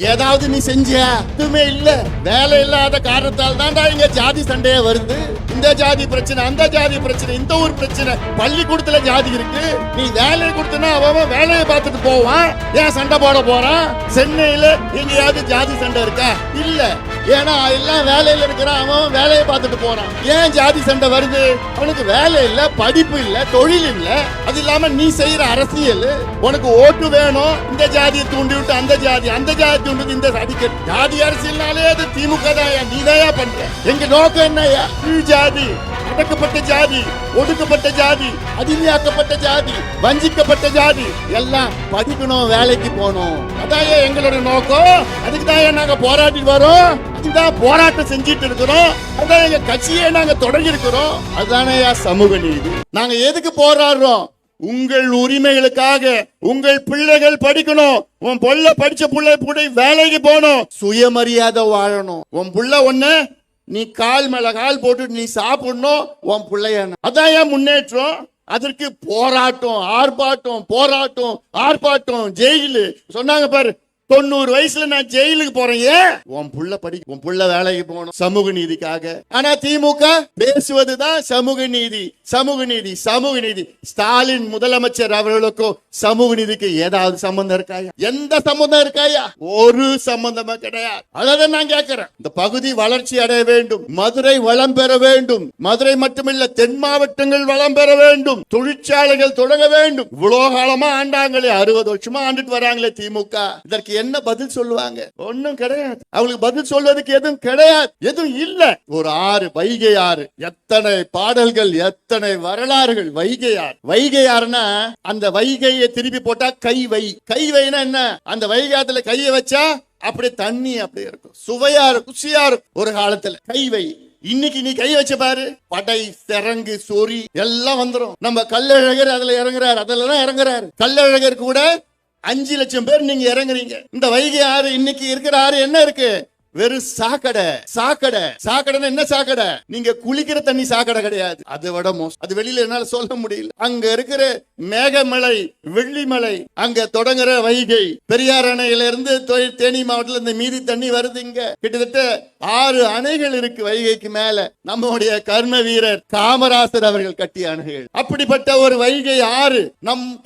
ஏதாவது நீ செஞ்சியா? எதுவுமே இல்ல. வேலை இல்லாத காரணத்தால் தான்டா இங்க ஜாதி சண்டையே வருது. இந்த ஜாதி பிரச்சனை அந்த ஜாதி பிரச்சனை இந்த ஊர் பிரச்சனை. பள்ளிக்கூடத்துல ஜாதி இருக்கு. நீ வேலையை கொடுத்தனா அவன் வேலையை பார்த்துட்டு போவான். ஏன் சண்டை போட போறான்? சென்னையில எங்கேயாவது ஜாதி சண்டை இருக்கா? இல்ல. ஏன்னா எல்லாம் வேலையில இருக்கிறான். அவன் வேலையை பார்த்துட்டு போறான். ஏன் ஜாதி சண்டை வருது? அவனுக்கு வேலை இல்ல படிப்பு இல்ல தொழில் இல்ல. அது இல்லாம நீ செய்யற அரசியல். உனக்கு ஓட்டு வேணும். இந்த ஜாதியை தூண்டி விட்டு அந்த ஜாதி அந்த ஜாதி தூண்டி இந்த அடிக்க ஜாதி அரசியல்னாலே அது திமுக தான் நீ பண்ற. எங்க நோக்கம் என்னயா கீழ் ஜாதி அடக்கப்பட்ட ஜாதி ஒடுக்கப்பட்ட ஜாதி அடிமையாக்கப்பட்ட ஜாதி வஞ்சிக்கப்பட்ட ஜாதி. எல்லாம் படிக்கணும் வேலைக்கு போகணும். அதான் எங்களோட நோக்கம். அதுக்கு தான் நாங்க போராடி வரோம். தான் போராட்டம் செஞ்சிட்டு இருக்கிறோம். அதான் எங்க கட்சியே நாங்க தொடங்கி இருக்கிறோம். அதுதானே சமூக நீதி. நாங்க எதுக்கு போராடுறோம்? உங்கள் உரிமைகளுக்காக. உங்கள் பிள்ளைகள் படிக்கணும். உன் புள்ள படிச்ச பிள்ளை புள்ளை வேலைக்கு போகணும். சுயமரியாதை வாழணும். உன் புள்ள ஒண்ணு நீ கால் மேல கால் போட்டு நீ சாப்பிடணும். உன் பிள்ளைய அதான் ஏன் முன்னேற்றம். அதற்கு போராட்டம் ஆர்ப்பாட்டம் போராட்டம் ஆர்ப்பாட்டம் ஜெயிலு. சொன்னாங்க பாரு தொண்ணூறு வயசுல நான் ஜெயிலுக்கு போறேன் ஏன்? உன் புள்ள படிக்க உன் புள்ள வேலைக்கு போகணும் சமூக நீதிக்காக. ஆனா திமுக பேசுவதுதான் சமூக நீதி சமூக நீதி சமூக நீதி. ஸ்டாலின் முதலமைச்சர் அவர்களுக்கும் சமூக நீதிக்கு ஏதாவது சம்பந்தம் இருக்காயா? எந்த சம்பந்தம் இருக்காயா? ஒரு சம்பந்தமா கிடையாது. அதான் நான் கேட்கிறேன் இந்த பகுதி வளர்ச்சி அடைய வேண்டும். மதுரை வளம் பெற வேண்டும். மதுரை மட்டுமில்ல தென் மாவட்டங்கள் வளம் பெற வேண்டும். தொழிற்சாலைகள் தொடங்க வேண்டும். இவ்வளவு காலமா ஆண்டாங்களே அறுபது வருஷமா ஆண்டுட்டு வராங்களே திமுக. இதற்கு என்ன பதில் சொல்லுவாங்க? ஒண்ணும் கிடையாது. அவங்களுக்கு பதில் சொல்வதற்கு எதுவும் கிடையாது. எதுவும் இல்ல. ஒரு ஆறு வைகை ஆறு. எத்தனை பாடல்கள் எத்தனை வரலாறுகள் வைகை ஆறு. வைகை ஆறுனா அந்த வைகையை திருப்பி போட்டா கை வை. கை வைனா என்ன? அந்த வைகாத்துல கையை வச்சா அப்படியே தண்ணி அப்படியே இருக்கும். சுவையா இருக்கும் ருசியா இருக்கும். ஒரு காலத்துல கை வை. இன்னைக்கு நீ கை வச்ச பாரு. படை சிறங்கு சொறி எல்லாம் வந்துரும். நம்ம கல்லழகர் அதுல இறங்குறாரு. அதுல தான் இறங்குறாரு. கல்லழகர் கூட அஞ்சு லட்சம் பேர் நீங்க இறங்குறீங்க. இந்த வைகை ஆறு இன்னைக்கு இருக்கிற ஆறு என்ன இருக்கு? வெறும் சாக்கடை. சாக்கடை. சாக்கடைன்னா என்ன சாக்கடை? நீங்க குளிக்கிற தண்ணி சாக்கடை கிடையாது. அதை விட மோசம். அது வெளியில என்னால சொல்ல முடியல. அங்க இருக்கிற மேகமலை வெள்ளிமலை அங்க தொடங்குற வைகை பெரியார் அணையில இருந்து தேனி மாவட்டத்துல இந்த மீதி தண்ணி வருது இங்க. கிட்டத்தட்ட ஆறு அணைகள் இருக்கு வைகைக்கு மேல. நம்முடைய கர்ம வீரர் காமராசர் அவர்கள் கட்டிய அணைகள். அப்படிப்பட்ட ஒரு வைகை ஆறு நம்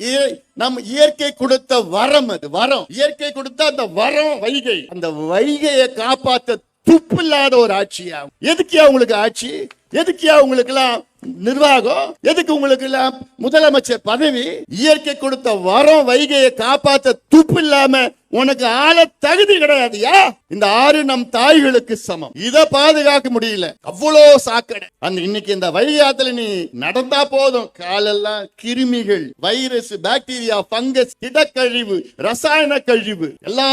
நம்ம நம் இயற்கை கொடுத்த வரம் அது வரம். இயற்கை கொடுத்த அந்த வரம் வைகை. அந்த வைகையை காப்பாத்த துப்பு இல்லாத ஒரு ஆட்சியா? எதுக்கு அவங்களுக்கு ஆட்சி? எதுக்கியா உங்களுக்கு எல்லாம் நிர்வாகம்? எதுக்கு உங்களுக்கு எல்லாம் முதலமைச்சர் பதவி? இயற்கை கொடுத்த வரம் வைகையை காப்பாத்த துப்பு இல்லாம உனக்கு ஆள தகுதி கிடையாதுயா? இந்த ஆறு நம் தாய்களுக்கு சமம். இத பாதுகாக்க முடியல. அவ்வளோ சாக்கடை. அந்த இன்னைக்கு இந்த வைகாத்துல நீ நடந்தா போதும். காலெல்லாம் கிருமிகள் வைரஸ் பாக்டீரியா பங்கஸ் கிடக்கழிவு ரசாயன கழிவு. எல்லா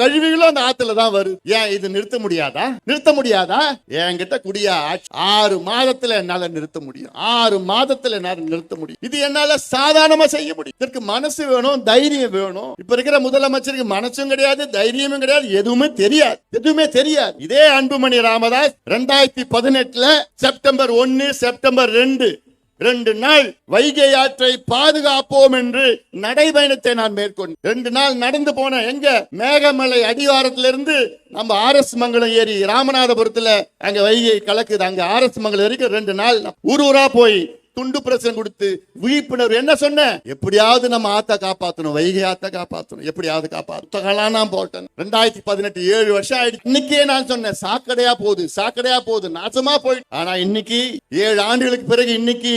கழிவுகளும் அந்த ஆத்துல தான் வருது ஏன் இது நிறுத்த முடியாதா? நிறுத்த முடியாதா? என்கிட்ட குடியா ஆறு ஆறு மாதத்துல என்னால நிறுத்த முடியும். ஆறு மாதத்துல என்னால நிறுத்த முடியும். இது என்னால சாதாரணமா செய்ய முடியும். இதற்கு மனசு வேணும் தைரியம் வேணும். இப்ப இருக்கிற முதலமைச்சருக்கு மனசும் கிடையாது தைரியமும் கிடையாது எதுவுமே தெரியாது. எதுவுமே தெரியாது. இதே அன்புமணி ராமதாஸ் ரெண்டாயிரத்தி பதினெட்டுல செப்டம்பர் ஒன்னு செப்டம்பர் ரெண்டு ரெண்டு நாள் வைகை ஆற்றை பாதுகாப்போம் என்று நடைபயணத்தை நான் மேற்கொண்டேன் ரெண்டு நாள் நடந்து போன எங்க மேகமலை அடிவாரத்திலிருந்து நம்ம ஆர்எஸ் மங்கலம் ஏரி ராமநாதபுரத்துல அங்க வைகை கலக்குது. அங்க ஆர்எஸ் மங்கலம் வரைக்கும் ரெண்டு நாள் ஊர் ஊரா போய் துண்டு பிரசனம் கொடுத்து விழிப்புணர்வு. என்ன சொன்ன எப்படியாவது நம்ம ஆத்த காப்பாத்தணும் வைகை ஆத்த காப்பாத்தணும் எப்படியாவது காப்பாத்தலாம் நான் போட்டேன். ரெண்டாயிரத்தி பதினெட்டு ஏழு வருஷம் ஆயிடுச்சு. இன்னைக்கே நான் சொன்னேன் சாக்கடையா போகுது சாக்கடையா போகுது நாசமா போயிட்டு ஆனா இன்னைக்கு ஏழு ஆண்டுகளுக்கு பிறகு இன்னைக்கு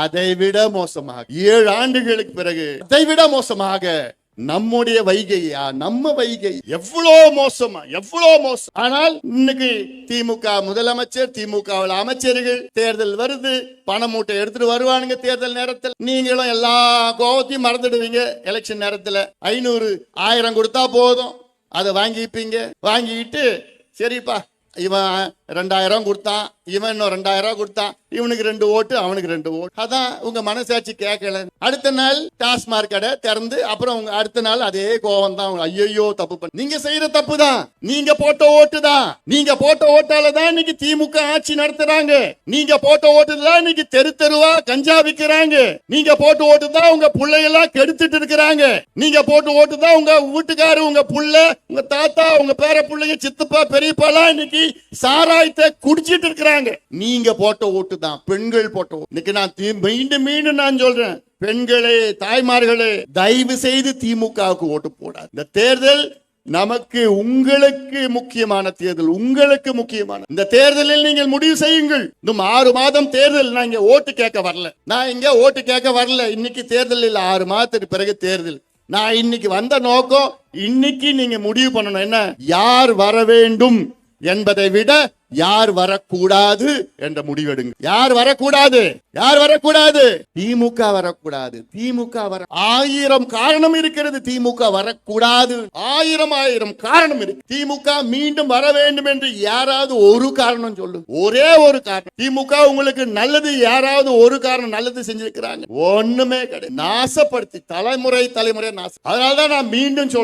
அதை விட மோசமாக. ஏழு ஆண்டுகளுக்கு பிறகு அதை விட மோசமாக. நம்முடைய வைகையா? நம்ம வைகை. எவ்வளோ மோசமா? எவ்வளோ மோசம்? ஆனால் இன்னைக்கு திமுக முதலமைச்சர் திமுக அமைச்சர்கள் தேர்தல் வருது. பண மூட்டை எடுத்துட்டு வருவானுங்க தேர்தல் நேரத்தில். நீங்களும் எல்லா கோபத்தையும் மறந்துடுவீங்க. எலெக்ஷன் நேரத்தில் ஐநூறு ஆயிரம் கொடுத்தா போதும். அதை வாங்கிப்பீங்க. வாங்கிட்டு சரிப்பா இவன் ரெண்டாயிரம் கொடுத்தான் இவன் இன்னும் ரெண்டாயிரம் கொடுத்தான் இவனுக்கு ரெண்டு ஓட்டு அவனுக்கு ரெண்டு ஓட்டு. அதான் உங்க மனசாட்சி கேட்கல அடுத்த நாள் டாஸ்மார்க் கடை திறந்து அப்புறம் உங்க அடுத்த நாள் அதே கோவம் தான் ஐயோ தப்பு பண்ணி. நீங்க செய்யற தப்பு தான் நீங்க போட்ட ஓட்டு தான் நீங்க போட்ட ஓட்டால தான் இன்னைக்கு திமுக ஆட்சி நடத்துறாங்க. நீங்க போட்ட ஓட்டு தான் இன்னைக்கு தெரு தெருவா கஞ்சா விக்கிறாங்க. நீங்க போட்ட ஓட்டு தான் உங்க பிள்ளையெல்லாம் கெடுத்துட்டு இருக்கிறாங்க. நீங்க போட்ட ஓட்டு தான் உங்க வீட்டுக்காரு உங்க புள்ள உங்க தாத்தா உங்க பேர பிள்ளைங்க சித்தப்பா பெரியப்பாலாம் இன்னைக்கு சாராயத்தை குடிச்சிட்டு இருக்கிறாங்க. நீங்க போட்ட ஓட்டு தான் பெண்கள் போட்ட ஓட்டு. இன்னைக்கு நான் மீண்டும் மீண்டும் நான் சொல்றேன் பெண்களே தாய்மார்களே தயவு செய்து திமுகவுக்கு ஓட்டு போடாது. இந்த தேர்தல் நமக்கு உங்களுக்கு முக்கியமான தேர்தல் உங்களுக்கு முக்கியமான. இந்த தேர்தலில் நீங்கள் முடிவு செய்யுங்கள். இன்னும் ஆறு மாதம் தேர்தல் நான் இங்க ஓட்டு கேட்க வரல. நான் இங்க ஓட்டு கேட்க வரல. இன்னைக்கு தேர்தல் இல்ல ஆறு மாதத்துக்கு பிறகு தேர்தல். நான் இன்னைக்கு வந்த நோக்கம் இன்னைக்கு நீங்க முடிவு பண்ணணும். என்ன? யார் வர வேண்டும்? என்பதை விட யார் வரக்கூடாது என்ற முடிவெடுங்க. யார் வரக்கூடாது? யார் வரக்கூடாது? திமுக வரக்கூடாது. திமுக வர ஆயிரம் காரணம் இருக்கிறது. திமுக வரக்கூடாது. ஆயிரம் ஆயிரம் காரணம் இருக்கு. திமுக மீண்டும் வர வேண்டும் என்று யாராவது ஒரு காரணம் சொல்லு. ஒரே ஒரு காரணம். திமுக உங்களுக்கு நல்லது யாராவது ஒரு காரணம் நல்லது செஞ்சிருக்கிறாங்க. ஒண்ணுமே கிடையாது. நாசப்படுத்தி தலைமுறை தலைமுறை நாசம் அதனாலதான் நான் மீண்டும் சொல்றேன்.